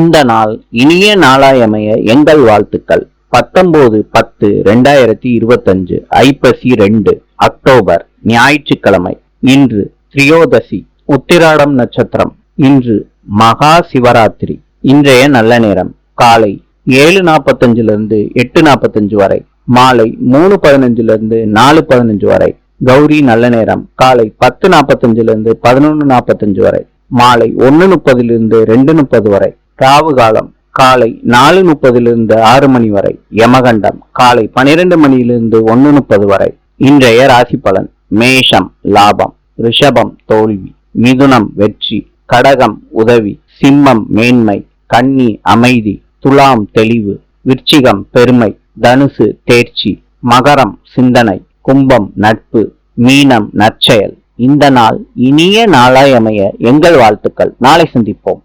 இந்த நாள் இனிய நாளாயமைய எங்கள் வாழ்த்துக்கள். பத்தொன்பது பத்து ரெண்டாயிரத்தி இருபத்தஞ்சு ஐப்பசி ரெண்டு அக்டோபர் ஞாயிற்றுக்கிழமை. இன்று திரியோதசி உத்திராடம் நட்சத்திரம். இன்று மகா சிவராத்திரி. இன்றைய நல்ல நேரம். காலை ஏழு நாற்பத்தஞ்சுல இருந்து எட்டு நாற்பத்தஞ்சு வரை. மாலை மூணு பதினஞ்சுல இருந்து நாலு பதினஞ்சு வரை. கௌரி நல்ல நேரம். காலை பத்து நாற்பத்தஞ்சுல இருந்து பதினொன்னு நாற்பத்தஞ்சு வரை. மாலை ஒன்னு முப்பதிலிருந்து ரெண்டு முப்பது வரை. ராவு காலம் காலை நாலு முப்பதிலிருந்து ஆறு மணி வரை யமகண்டம் காலை பனிரெண்டு மணியிலிருந்து ஒன்று முப்பது வரை. இன்றைய ராசி பலன் மேஷம் லாபம் ரிஷபம் தோல்வி மிதுனம் வெற்றி கடகம் உதவி சிம்மம் மேன்மை கன்னி அமைதி துலாம் தெளிவு விருச்சிகம் பெருமை தனுசு தேர்ச்சி மகரம் சிந்தனை கும்பம் நட்பு மீனம் நற்செயல். இந்த நாள் இனிய நாளாய் அமைய எங்கள் வாழ்த்துக்கள். நாளை சந்திப்போம்.